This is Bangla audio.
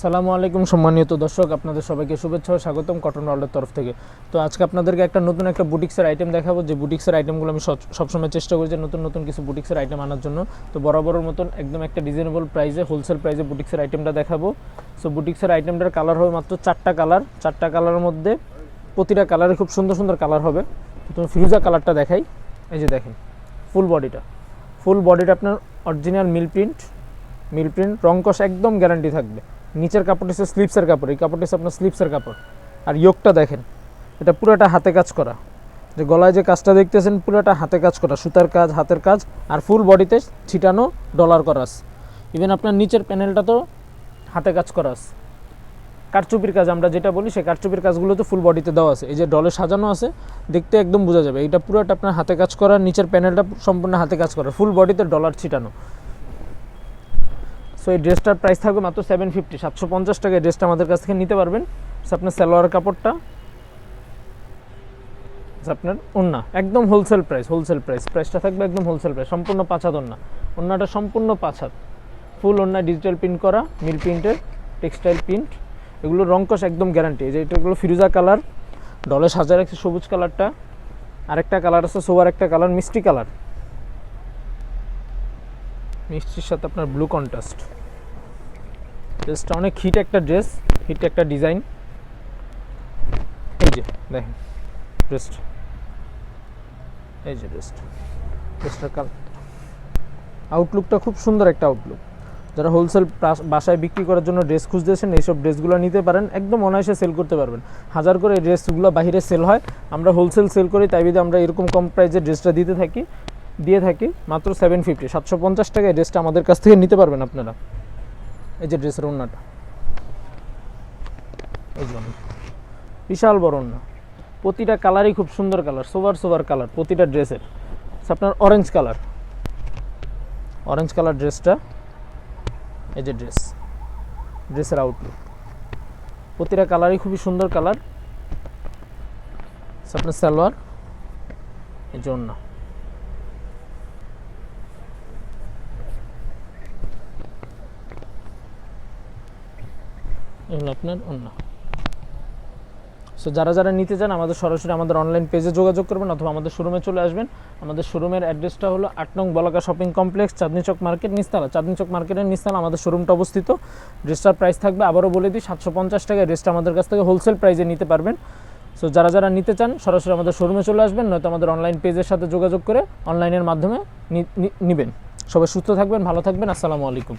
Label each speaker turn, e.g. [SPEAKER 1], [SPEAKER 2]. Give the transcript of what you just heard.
[SPEAKER 1] আসসালামু আলাইকুম সম্মানিত দর্শক, আপনাদের সবাইকে শুভেচ্ছা ও স্বাগতম কটন ওয়ার্ল্ডের তরফ থেকে। তো আজকে আপনাদেরকে একটা নতুন একটা বুটিক্সের আইটেম দেখাবো। যে বুটিক্সের আইটেমগুলো আমি সব- সবসময় চেষ্টা করি যে নতুন নতুন কিছু বুটিক্সের আইটেম আনার জন্য। তো বরাবরের মতন একদম একটা রিজনেবল প্রাইসে হোলসেল প্রাইসে বুটিক্সের আইটেমটা দেখাবো। সো বুটিক্সের আইটেমটার কালার হবে মাত্র চারটা কালার চারটা কালারের মধ্যে প্রতিটা কালারে খুব সুন্দর সুন্দর কালার হবে। তো তুমি ফিরুজা কালারটা দেখাই। এই যে দেখেন ফুল বডিটা ফুল বডিটা আপনার original mill print mill print, রং কষ একদম গ্যারান্টি থাকবে। নিচের কাপড়টা হচ্ছে স্লিপসের কাপড়, এই কাপড়টা হচ্ছে আপনার স্লিপসের কাপড়। আর ইয়োগটা দেখেন, এটা পুরোটা হাতে কাজ করা। যে গলায় যে কাজটা দেখতেছেন, পুরোটা হাতে কাজ করা, সুতার কাজ, হাতের কাজ, আর ফুল বডিতে ছিটানো ডলার করা আছে ইভেন আপনার নিচের প্যানেলটা তো হাতে কাজ করা আছে কারচুপির কাজ, আমরা যেটা বলি, সেই কারচুপির কাজগুলো তো ফুল বডিতে দেওয়া আছে। এই যে ডলে সাজানো আছে, দেখতে একদম বোঝা যাবে। এটা পুরোটা আপনার হাতে কাজ করা, নিচের প্যানেলটা সম্পূর্ণ হাতে কাজ করা। ফুল বডিতে ডলার ছিটানো। সো এই ড্রেসটার প্রাইস থাকবে মাত্র সেভেন ফিফটি সাতশো পঞ্চাশ টাকা এই ড্রেসটা আমাদের কাছ থেকে নিতে পারবেন। আপনার সালোয়ার কাপড়টা আপনার ওন্না, একদম হোলসেল প্রাইস হোলসেল প্রাইস প্রাইসটা থাকবে একদম হোলসেল প্রাইস সম্পূর্ণ পাঁচ হাত ওন্না। ওন্নাটা সম্পূর্ণ পাঁচ হাত ফুল ওন্না ডিজিটাল প্রিন্ট করা মিল প্রিন্টের টেক্সটাইল প্রিন্ট এগুলো রংকশ একদম গ্যারান্টি যে এটাগুলো ফিরোজা কালার ডলে সাজা রাখছে সবুজ কালারটা। আরেকটা কালার আছে, সোবার একটা কালার, মিষ্টি কালার। মিষ্টির সাথে আপনার ব্লু কন্ট্রাস্ট ড্রেসটা অনেক হিট একটা ড্রেস হিট একটা ডিজাইন এই যে, দেখেন ড্রেসটা এই যে ড্রেসটা ড্রেসটার কালার আউটলুকটা খুব সুন্দর একটা আউটলুক যারা হোলসেল বাসায় বিক্রি করার জন্য ড্রেস খুঁজতেছেন, এইসব ড্রেসগুলো নিতে পারেন। একদম অনায়াসে সেল করতে পারবেন। হাজার করে এই ড্রেসগুলো বাইরে সেল হয়। আমরা হোলসেল সেল করি, তাই বিধে আমরা এরকম কম প্রাইসে ড্রেসটা দিতে থাকি দিয়ে থাকি, মাত্র সেভেন ফিফটি সাতশো পঞ্চাশ টাকায় ড্রেসটা আমাদের কাছ থেকে নিতে পারবেন আপনারা। এই যে ড্রেসের ওড়নাটা। এই যে ওড়না। বিশাল বড় ওড়না। প্রতিটা কালারই খুব সুন্দর কালার সোভার সোভার কালার প্রতিটা ড্রেসের আপনার অরেঞ্জ কালার অরেঞ্জ কালার ড্রেসটা এই যে ড্রেস ড্রেসের আউটলুক প্রতিটা কালারই খুবই সুন্দর কালার আপনার সালোয়ার, এই যে এগুলো আপনার অন্য। সো যারা যারা নিতে চান, আমাদের সরাসরি আমাদের অনলাইন পেজে যোগাযোগ করবেন অথবা আমাদের শোরুমে চলে আসবেন। আমাদের শোরুমের অ্যাড্রেসটা হলো আট নং Balaka shopping complex Chandni Chowk market Nistala. Chandni Chowk মার্কেটের নিস্তালা আমাদের শোরুমটা অবস্থিত। ড্রেসটার প্রাইস থাকবে, আবারও বলে দিই, সাতশো পঞ্চাশ টাকায় ড্রেসটা আমাদের কাছ থেকে হোলসেল প্রাইসে নিতে পারবেন। সো যারা যারা নিতে চান, সরাসরি আমাদের শোরুমে চলে আসবেন, নয়তো আমাদের অনলাইন পেজের সাথে যোগাযোগ করে অনলাইনের মাধ্যমে নিবেন। সবাই সুস্থ থাকবেন, ভালো থাকবেন, আসসালামু আলাইকুম।